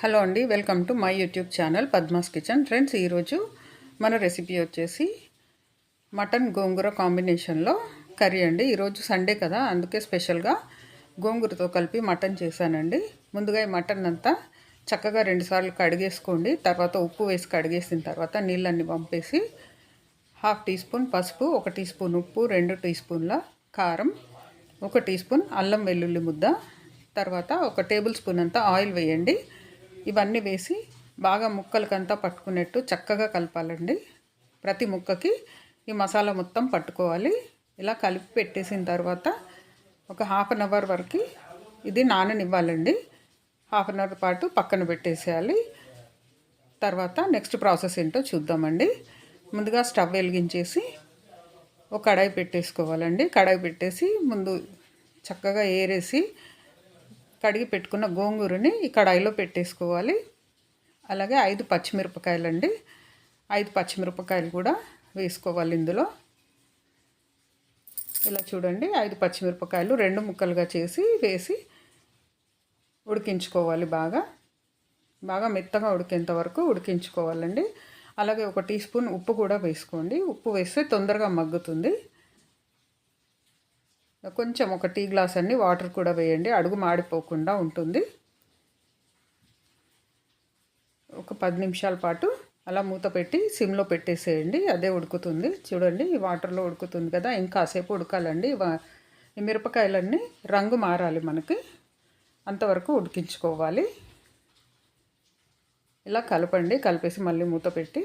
Hello అండి welcome to my YouTube channel Padma's kitchen. Friends ఈరోజు మన రెసిపీ వచ్చేసి మటన్ గోంగూర కాంబినేషన్లో కర్రీ అండి. ఈరోజు సండే కదా అందుకే స్పెషల్గా గోంగూరతో కలిపి మటన్ చేశానండి. ముందుగా ఈ మటన్ అంతా చక్కగా రెండుసార్లు కడిగేసుకోండి. తర్వాత ఉప్పు వేసి కడిగేసిన తర్వాత నీళ్ళన్నీ పంపేసి హాఫ్ టీ స్పూన్ పసుపు ఒక టీ స్పూన్ ఉప్పు రెండు టీ స్పూన్ల కారం ఒక టీ స్పూన్ అల్లం వెల్లుల్లి ముద్ద తర్వాత ఒక టేబుల్ స్పూన్ అంతా ఆయిల్ వేయండి. ఇవన్నీ వేసి బాగా ముక్కలకంతా పట్టుకునేట్టు చక్కగా కలపాలండి. ప్రతి ముక్కకి ఈ మసాలా మొత్తం పట్టుకోవాలి. ఇలా కలిపి పెట్టేసిన తర్వాత ఒక హాఫ్ అన్ అవర్ వరకు ఇది నాననివ్వాలండి. హాఫ్ అన్ అవర్ పాటు పక్కన పెట్టేసేయాలి. తర్వాత నెక్స్ట్ ప్రాసెస్ ఏంటో చూద్దామండి. ముందుగా స్టవ్ వెలిగించేసి ఒక కడాయి పెట్టేసుకోవాలండి. కడాయి పెట్టేసి ముందు చక్కగా ఏరేసి కడిగి పెట్టుకున్న గోంగూరని ఈ కడాయిలో పెట్టేసుకోవాలి. అలాగే ఐదు పచ్చిమిరపకాయలండి. ఐదు పచ్చిమిరపకాయలు కూడా వేసుకోవాలి ఇందులో. ఇలా చూడండి ఐదు పచ్చిమిరపకాయలు రెండు ముక్కలుగా చేసి వేసి ఉడికించుకోవాలి బాగా. బాగా మెత్తగా ఉడికేంత వరకు ఉడికించుకోవాలండి. అలాగే ఒక టీ స్పూన్ ఉప్పు కూడా వేసుకోండి. ఉప్పు వేస్తే తొందరగా మగ్గుతుంది. కొంచెం ఒక టీ గ్లాస్ అన్ని వాటర్ కూడా వేయండి. అడుగు మాడిపోకుండా ఉంటుంది. ఒక పది నిమిషాల పాటు అలా మూత పెట్టి సిమ్లో పెట్టేసేయండి. అదే ఉడుకుతుంది. చూడండి ఈ వాటర్లో ఉడుకుతుంది కదా. ఇంకాసేపు ఉడకాలండి. ఈ మిరపకాయలన్నీ రంగు మారాలి మనకి. అంతవరకు ఉడికించుకోవాలి. ఇలా కలపండి. కలిపేసి మళ్ళీ మూత పెట్టి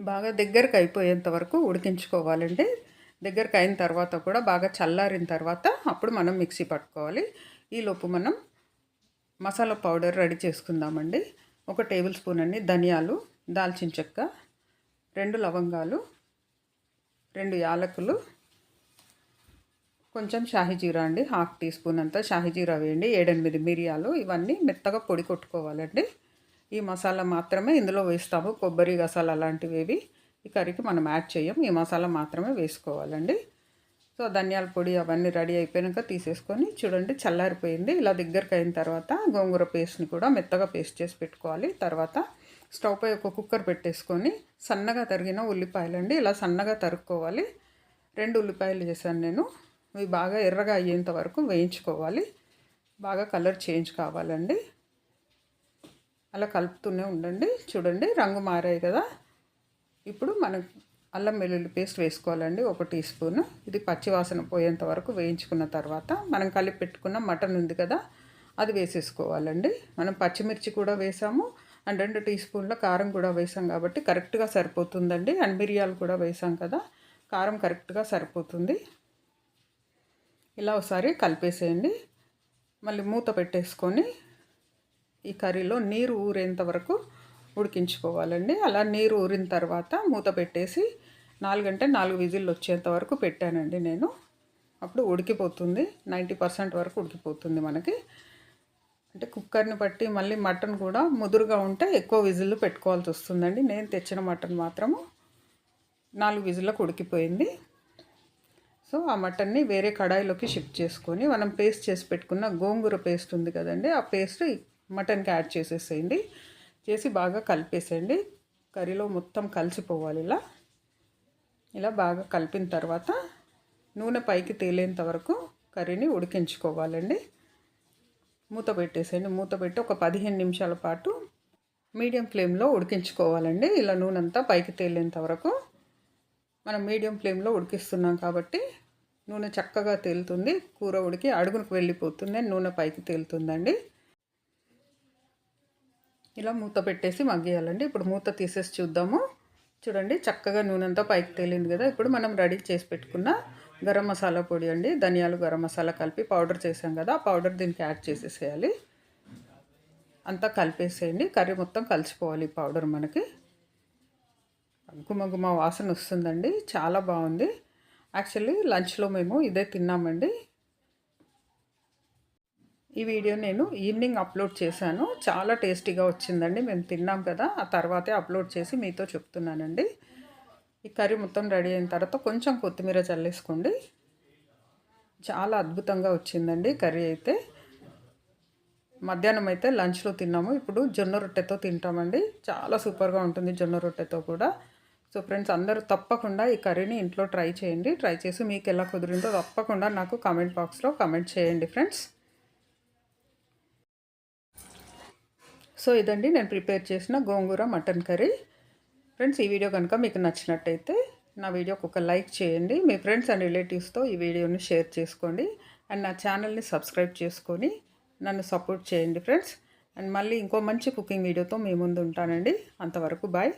బాగా దగ్గరకు అయిపోయేంత వరకు ఉడికించుకోవాలండి. దగ్గరకు అయిన తర్వాత కూడా బాగా చల్లారిన తర్వాత అప్పుడు మనం మిక్సీ పట్టుకోవాలి. ఈలోపు మనం మసాలా పౌడర్ రెడీ చేసుకుందామండి. ఒక టేబుల్ స్పూన్ అన్ని ధనియాలు దాల్చిన చెక్క రెండు లవంగాలు రెండు యాలకులు కొంచెం షాహిజీరా అండి హాఫ్ టీ స్పూన్ అంతా షాహిజీరా వేయండి ఏడెనిమిది మిరియాలు ఇవన్నీ మెత్తగా పొడి కొట్టుకోవాలండి. ఈ మసాలా మాత్రమే ఇందులో వేస్తాము కొబ్బరి గసాలు అలాంటివి ఈ కర్రీకి మనం యాడ్ చేయం. ఈ మసాలా మాత్రమే వేసుకోవాలండి. సో ధనియాల పొడి అవన్నీ రెడీ అయిపోయాక తీసేసుకొని చూడండి చల్లారిపోయింది. ఇలా దగ్గరకు అయిన తర్వాత గోంగూర పేస్ట్ని కూడా మెత్తగా పేస్ట్ చేసి పెట్టుకోవాలి. తర్వాత స్టవ్ పై ఒక కుక్కర్ పెట్టేసుకొని సన్నగా తరిగిన ఉల్లిపాయలండి. ఇలా సన్నగా తరుక్కోవాలి. రెండు ఉల్లిపాయలు చేశాను నేను. ఇవి బాగా ఎర్రగా అయ్యేంత వరకు వేయించుకోవాలి. బాగా కలర్ చేంజ్ కావాలండి. అలా కలుపుతూనే ఉండండి. చూడండి రంగు మారాయి కదా. ఇప్పుడు మనం అల్లం వెల్లుల్లి పేస్ట్ వేసుకోవాలండి ఒక టీ స్పూన్. ఇది పచ్చివాసన పోయేంత వరకు వేయించుకున్న తర్వాత మనం కలిపి పెట్టుకున్న మటన్ ఉంది కదా అది వేసేసుకోవాలండి. మనం పచ్చిమిర్చి కూడా వేసాము అండ్ రెండు టీ స్పూన్ల కారం కూడా వేసాం కాబట్టి కరెక్ట్గా సరిపోతుందండి. అండ్ మిరియాలు కూడా వేసాం కదా కారం కరెక్ట్గా సరిపోతుంది. ఇలా ఒకసారి కలిపేసేయండి. మళ్ళీ మూత పెట్టేసుకొని ఈ కర్రీలో నీరు ఊరేంత వరకు ఉడికించుకోవాలండి. అలా నీరు ఊరిన తర్వాత మూత పెట్టేసి నాలుగంటే నాలుగు విజిల్లు వచ్చేంత వరకు పెట్టానండి నేను. అప్పుడు ఉడికిపోతుంది. నైంటీ పర్సెంట్ వరకు ఉడికిపోతుంది మనకి. అంటే కుక్కర్ని బట్టి మళ్ళీ మటన్ కూడా ముదురుగా ఉంటే ఎక్కువ విజిల్లు పెట్టుకోవాల్సి వస్తుందండి. నేను తెచ్చిన మటన్ మాత్రము నాలుగు విజిల్లకు ఉడికిపోయింది. సో ఆ మటన్ని వేరే కడాయిలోకి షిఫ్ట్ చేసుకొని మనం పేస్ట్ చేసి పెట్టుకున్న గోంగూర పేస్ట్ ఉంది కదండి ఆ పేస్ట్ మటన్కి యాడ్ చేసేసేయండి. చేసి బాగా కలిపేసేయండి. కర్రీలో మొత్తం కలిసిపోవాలి ఇలా. ఇలా బాగా కలిపిన తర్వాత నూనె పైకి తేలేంత వరకు కర్రీని ఉడికించుకోవాలండి. మూత పెట్టేసేయండి. మూత పెట్టి ఒక పదిహేను నిమిషాల పాటు మీడియం ఫ్లేమ్లో ఉడికించుకోవాలండి. ఇలా నూనె అంతా పైకి తేలేంత వరకు మనం మీడియం ఫ్లేమ్లో ఉడికిస్తున్నాం కాబట్టి నూనె చక్కగా తేలుతుంది. కూర ఉడికి అడుగునికి వెళ్ళిపోతుంది. నూనె పైకి తేలుతుందండి. ఇలా మూత పెట్టేసి మగ్గేయాలండి. ఇప్పుడు మూత తీసేసి చూద్దాము. చూడండి చక్కగా నూనె అంతా పైకి తేలింది కదా. ఇప్పుడు మనం రెడీ చేసి పెట్టుకున్న గరం మసాలా పొడి అండి. ధనియాలు గరం మసాలా కలిపి పౌడర్ చేసాం కదా. ఆ పౌడర్ దీనికి యాడ్ చేసేసేయాలి. అంతా కలిపేసేయండి. కర్రీ మొత్తం కలిసిపోవాలి పౌడర్ మనకి. గుమ వాసన వస్తుందండి. చాలా బాగుంది. యాక్చువల్లీ లంచ్లో మేము ఇదే తిన్నామండి. ఈ వీడియో నేను ఈవినింగ్ అప్లోడ్ చేశాను. చాలా టేస్టీగా వచ్చిందండి. మేము తిన్నాం కదా ఆ తర్వాతే అప్లోడ్ చేసి మీతో చెప్తున్నానండి. ఈ కర్రీ మొత్తం రెడీ అయిన తర్వాత కొంచెం కొత్తిమీర చల్లేసుకోండి. చాలా అద్భుతంగా వచ్చిందండి కర్రీ అయితే. మధ్యాహ్నం అయితే లంచ్లో తిన్నాము. ఇప్పుడు జొన్న రొట్టెతో తింటామండి. చాలా సూపర్గా ఉంటుంది జొన్న రొట్టెతో కూడా. సో ఫ్రెండ్స్ అందరూ తప్పకుండా ఈ కర్రీని ఇంట్లో ట్రై చేయండి. ట్రై చేసి మీకు ఎలా కుదిరిందో తప్పకుండా నాకు కామెంట్ బాక్స్లో కామెంట్ చేయండి ఫ్రెండ్స్. సో ఇదండి నేను ప్రిపేర్ చేసిన గోంగూర మటన్ కర్రీ. ఫ్రెండ్స్ ఈ వీడియో కనుక మీకు నచ్చినట్టయితే నా వీడియోకి ఒక లైక్ చేయండి. మీ ఫ్రెండ్స్ అండ్ రిలేటివ్స్తో ఈ వీడియోని షేర్ చేసుకోండి. అండ్ నా ఛానల్ని సబ్స్క్రైబ్ చేసుకొని నన్ను సపోర్ట్ చేయండి ఫ్రెండ్స్. అండ్ మళ్ళీ ఇంకో మంచి కుకింగ్ వీడియోతో మీ ముందు ఉంటానండి. అంతవరకు బాయ్.